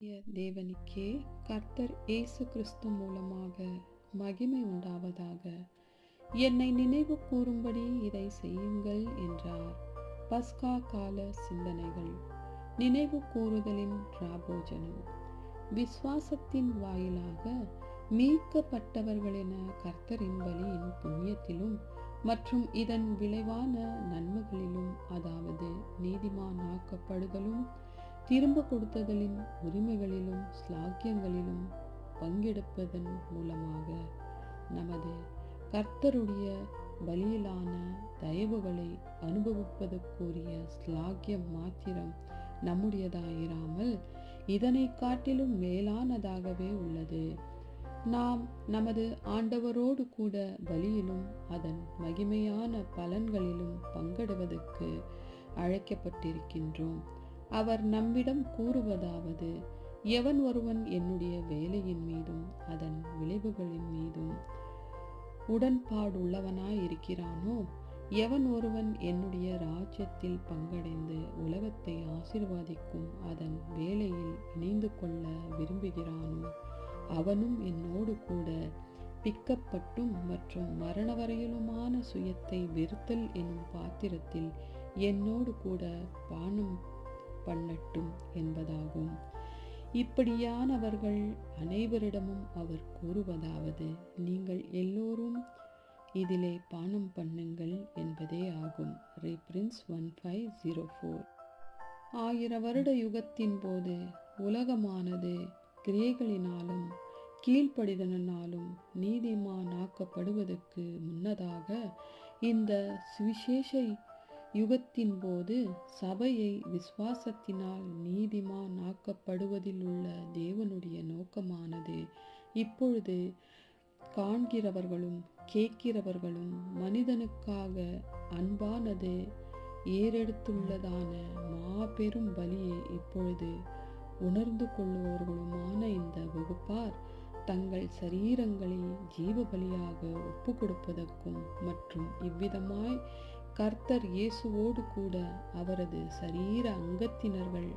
தேவனுக்கே கர்த்தர் இயேசு கிறிஸ்து மூலமாக மகிமை உண்டாவதாக. என்னை நினைவு கூறும்படி இதை செய்யுங்கள் என்றார். பஸ்கா கால சிந்தனைகள். நினைவு கூறுதலின் ராபோஜனம் விசுவாசத்தின் வாயிலாக மீட்கப்பட்டவர்களென கர்த்தரின் பலியின் புண்ணியத்திலும் மற்றும் இதன் விளைவான நன்மைகளிலும் அதாவது நீதிமானாக்கப்படுதலும் திரும்ப கொடுத்ததலின் உரிமைகளிலும் ஸ்லாக்கியங்களிலும் பங்கெடுப்பதன் மூலமாக நமது கர்த்தருடைய பலியிலான தயவுகளை அனுபவிப்பதற்குரிய ஸ்லாக்கியம் மாத்திரம் நம்முடையதாயிராமல் இதனை காட்டிலும் மேலானதாகவே உள்ளது. நாம் நமது ஆண்டவரோடு கூட பலியிலும் அதன் மகிமையான பலன்களிலும் பங்கெடுவதற்கு அழைக்கப்பட்டிருக்கின்றோம். அவர் நம்மிடம் கூறுவதாவது எவன் ஒருவன் என்னுடைய வேலையின் மீதும் அதன் விளைவுகளின் மீதும் உடன்பாடுள்ளவனாய் இருக்கிறானோ எவன் ஒருவன் என்னுடைய ராஜ்யத்தில் பங்கடைந்து உலகத்தை ஆசிர்வாதிக்கும் அதன் வேலையில் இணைந்து கொள்ள விரும்புகிறானோ? அவனும் என்னோடு கூட பிக்கப்பட்டும் மற்றும் மரண வரையிலுமான சுயத்தை வெறுத்தல் என்னும் பாத்திரத்தில் என்னோடு கூட பானம் பண்ணட்டும் என்பதாகும். இப்படியானவர்கள் அனைவரிடமும் அவர் கூறுவதாவது நீங்கள் எல்லோரும் இதிலே பானம் பண்ணுங்கள் என்பதே ஆகும். Reference one five zero four. ஆயிர வருட யுகத்தின் போது உலகமானது கிரியைகளினாலும் கீழ்ப்படிதலினாலும் நீதிமானாக்கப்படுவதற்கு முன்னதாக இந்த சுவிசேஷ யுகத்தின் போது சபையை விசுவாசத்தினால் நீதிமானாக்கப்படுவதில் உள்ள தேவனுடைய நோக்கமானது. இப்பொழுது காண்கிறவர்களும் கேட்கிறவர்களும் மனிதனுக்காக அன்பானது ஏறெடுத்துள்ளதான மாபெரும் பலியை இப்பொழுது உணர்ந்து கொள்ளுபவர்களுமான இந்த வகுப்பார். தங்கள் சரீரங்களை ஜீவ பலியாக ஒப்பு கொடுப்பதற்கும் மற்றும் இவ்விதமாய் கர்த்தர் இயேசுவோடு கூட அவரது சரீர அங்கத்தினர்கள்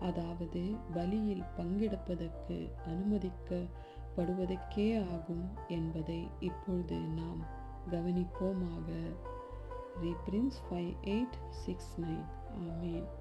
அதாவது பலியில் பங்கெடுப்பதற்கு அனுமதிக்கப்படுவதற்கே ஆகும் என்பதை இப்பொழுது நாம் கவனிப்போமாக. Reference five eight six nine ஆமேன்